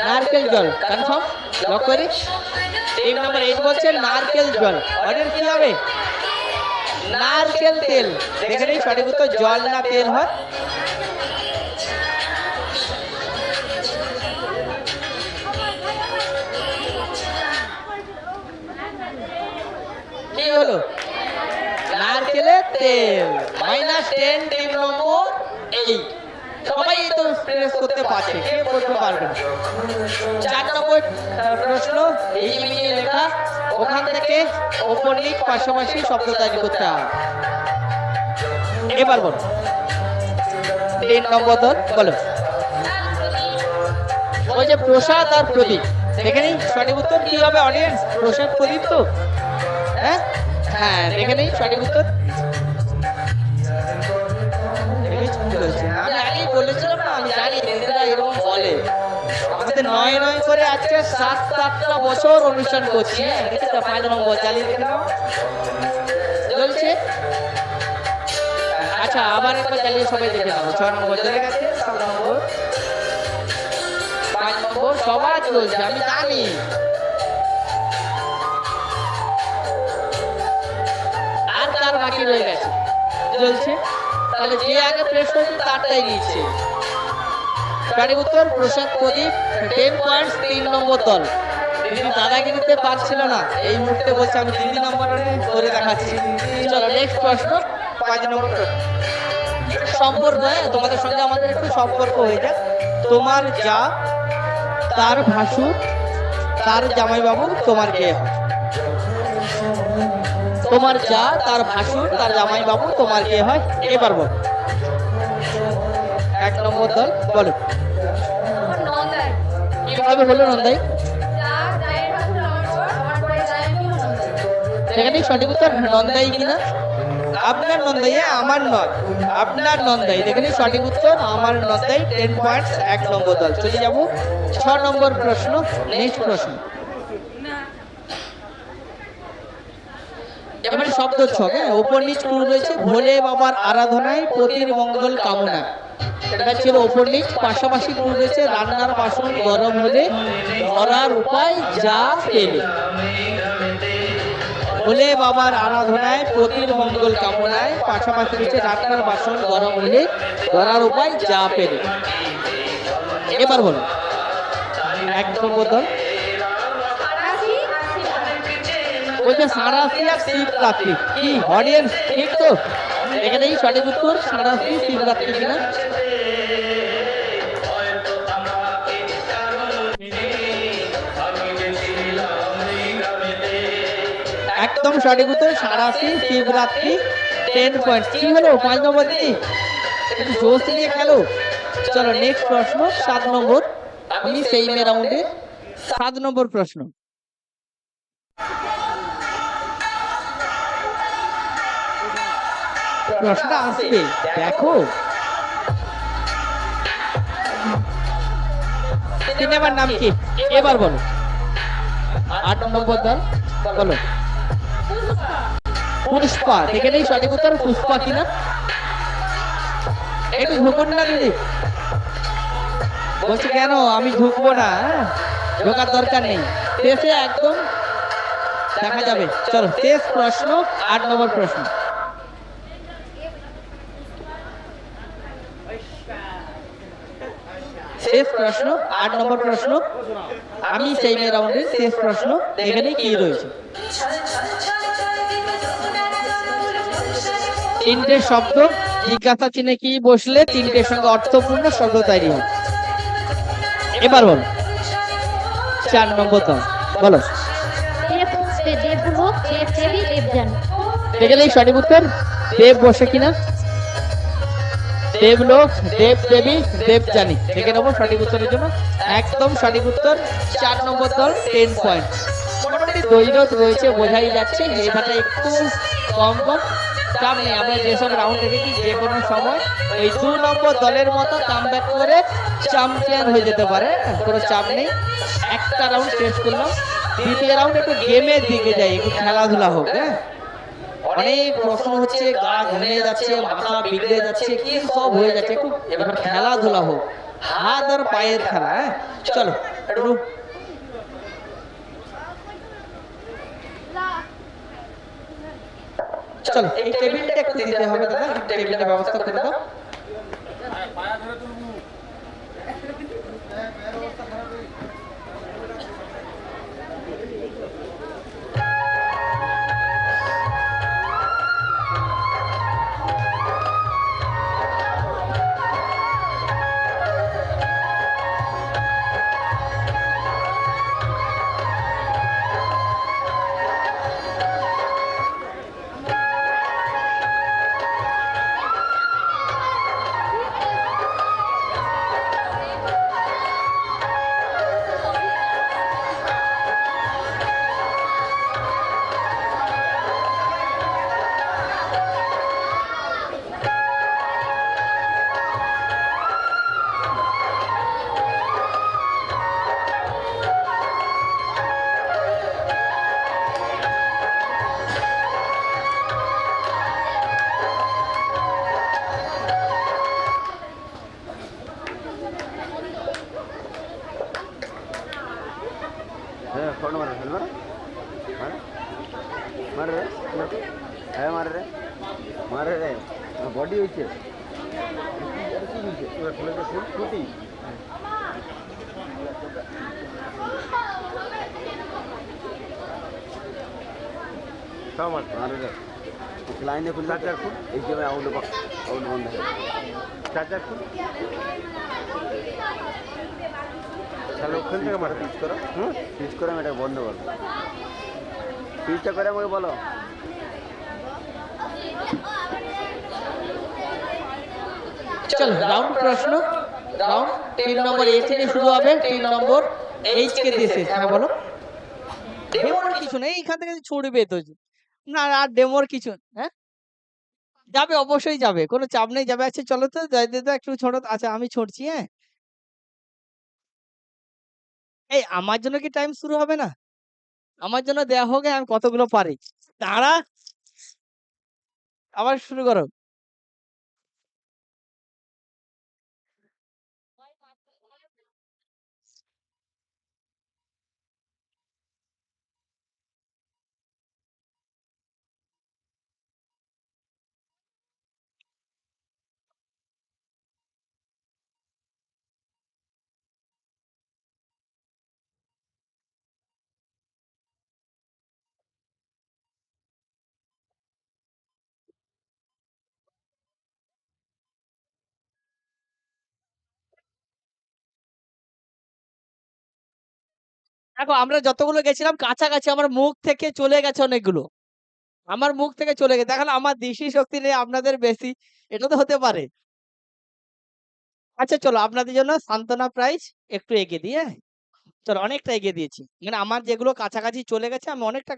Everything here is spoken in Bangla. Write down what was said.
নারকেল জল। কনফার্ম লক করি টিম নাম্বার এইট বলছে নারকেল জল। অর্ডার কি হবে? নারকেল তেল। দেখে নিই সঠিক উত্তর, জল না তেল হয়। কি হলো? নারকেলের তেল। Minus ten team number eight সবাই তো প্রেস করতে পারছে, কে করতে পারবে চার নম্বর প্রশ্ন, এই মিলিয়ে লেখা, ওখান থেকে ওপরলিক পাশাপাশি শব্দ তৈরি করতে হবে। এবার বলো। তিন নম্বর দল, বলো। ওই যে প্রসাদ আর প্রদীপ দেখে নিই সঠিক উত্তর কি হবে অডিয়েন্স প্রসাদ, প্রদীপ তো? হ্যাঁ? হ্যাঁ দেখে সঠিক উত্তর। নয় নয় করে আজকে সাত সাতটা বছর অনুষ্ঠান করছি হ্যাঁ? চলছে? আচ্ছা আবার একবার চালিয়ে সবাই দেখে নাও। ছ নম্বর, চলে গেছে পাঁচ নম্বর, সবার চলছে, আমি জানি। আর তার বাকি রয়ে গেছে। চলছে? তাহলে যে আগে প্রেস করেছে তারটাই নিচ্ছে সঠিক উত্তর প্রসাদ প্রদীপ টেন পয়েন্ট তিন নম্বর দল। দিদি দাদাগিরিতে পারছিল না? এই মুহূর্তে বলছে, আমি দিদি নম্বর করে দেখাচ্ছি। চলো নেক্সট প্রশ্ন। পাঁচ নম্বর। সম্পর্ক তোমাদের সঙ্গে আমাদের একটু সম্পর্ক হয়ে যাক। তোমার যা, তার ভাসুর, তার জামাইবাবু, তোমার কে তোমার যা, তার ভাসুর, তার জামাইবাবু, তোমার কে হয়? এবার বল। এক নম্বর দল, বলো। কীভাবে হলো নন্দাই সেখানে সঠিক উত্তর নন্দাই কিনা আপনার নন্দাই আমার নয়। আপনার নন্দাই। দেখেনি সঠিক উত্তর আমার নন্দাই টেন পয়েন্টস এক নম্বর দল। চলে যাব ছ নম্বর প্রশ্ন নেক্সট প্রশ্ন। এবারে শব্দ ছক হ্যাঁ? ওপর নিচ রয়েছে ভোলে বাবার আরাধনায় পতির মঙ্গল কামনা এটা ছিল ওপর নিচ পাশাপাশি রয়েছে রান্নার বাসন গরম হলে ধরার উপায় যা পেলে। ভোলে বাবার আরাধনায় পতির মঙ্গল কামনায় পাশাপাশি রয়েছে রান্নার বাসন গরম হলে ধরার উপায় যা পেলে। এবার বলো একদম বদল আরাসি বলছে সারাশি আর শিবরাত্রি। কি অডিয়েন্স ঠিক তো? এখানেই সঠিক উত্তর সারাশি শিবরাত্রি কিনা? একদম সঠিক উত্তর সারাশি শিবরাত্রি। টেন পয়েন্ট কি হলো? পাঁচ নম্বর দিদি জোশ নিয়ে খেলো। চলো নেক্সট প্রশ্ন, সাত নম্বর। আমি সেই মে রাউন্ডে সাত নম্বর প্রশ্ন। প্রশ্ন আসবে, দেখো। সিনেমার নাম কি? এবার বলো। আট নম্বর দল? বলো। পুষ্পা দেখে নেই সঠিক উত্তর? পুষ্পা কিনা? একটু ঝুঁকুন না দিদি। বলছি কেন? আমি ঝুঁকবো না হ্যাঁ? ঢোকার দরকার নেই। শেষে একদম দেখা যাবে। চলো, শেষ প্রশ্ন, আট নম্বর প্রশ্ন। শেষ প্রশ্ন আট নম্বর প্রশ্ন আমি সেই রাউন্ডের শেষ প্রশ্ন এখানে কি রয়েছে তিনটে শব্দ জিজ্ঞাসা চিহ্নে কি বসলে তিনটের সঙ্গে অর্থপূর্ণ শব্দ তৈরি হয় এবার বলো চার নম্বর দল বলো দেখে সঠিক উত্তর দেব বসে কিনা দেবলোক দেব দেবী দেব জানি দেখে নেব সঠিক উত্তরের জন্য। একদম সঠিক উত্তর, চার নম্বর দল টেন পয়েন্ট মোটামুটি দৈরত রয়েছে, বোঝাই যাচ্ছে। এখানে একটু কম কম। চাপ নেই আমরা যেসব রাউন্ড রেখেছি যে কোনো সময় এই দু নম্বর দলের মতো কাম ব্যাক করে চ্যাম্পিয়ন হয়ে যেতে পারে। কোনো চাপ নেই। একটা রাউন্ড শেষ করলাম। দ্বিতীয় রাউন্ড একটু গেমের দিকে যাই, একটু খেলাধুলা হোক হ্যাঁ? অনেক প্রশ্ন হচ্ছে, গা ঘুমিয়ে যাচ্ছে, মাথা বিগড়ে যাচ্ছে, কি সব হয়ে যাচ্ছে এবার খেলাধুলা হোক। হাত আর পায়ের খেলা হ্যাঁ? চলো চলো, এই টেবিলটা একটু দিতে হবে দাদা টেবিলটা ব্যবস্থা করে দাও। হ্যাঁ ফোন মারে ফোন মারে মারে মারে রে হ্যাঁ মারে রে মারে রে বডি হচ্ছে কি হচ্ছে ফুটি মারে রে লাইনে খুললে চার ফুট এই যে আউট আউট বন্ধ হয়ে চার চার ফুট তাহলে ওখান থেকে মারো পিচ করো। হুম? পিচ করে আমি এটা বন্ধ করব। পিচটা করে আমাকে বলো। চলো রাউন্ড প্রশ্ন। রাউন্ড তিন নম্বর এ থেকে শুরু হবে তিন নম্বর এইচ কে দিয়ে শেষ হ্যাঁ বলো। ডেমোর কিছু নেই এখান থেকে ছুটবে তো না আর ডেমোর কিছু হ্যাঁ? যাবে অবশ্যই যাবে কোনো চাপ নেই যাবে আচ্ছা চলো তো যাই দিদা একটু ছোট আচ্ছা আমি ছুটছি হ্যাঁ? এই আমার জন্য কি টাইম শুরু হবে না? আমার জন্য দেয়া হোক, আমি কতগুলো পারি? তারা আবার শুরু করো। দেখো, আমরা যতগুলো গেছিলাম, কাছাকাছি আমার মুখ থেকে চলে গেছে অনেকগুলো। আমার মুখ থেকে চলে গেছে। দেখাল আমার দৃষ্টি শক্তি নেই আপনাদের বেশি এটা তো হতে পারে। আচ্ছা চলো, আপনাদের জন্য সান্ত্বনা প্রাইজ একটু এগিয়ে দিয়ে, চলো, অনেকটা এগিয়ে দিয়েছি। মানে আমার যেগুলো কাছাকাছি চলে গেছে, আমি অনেকটা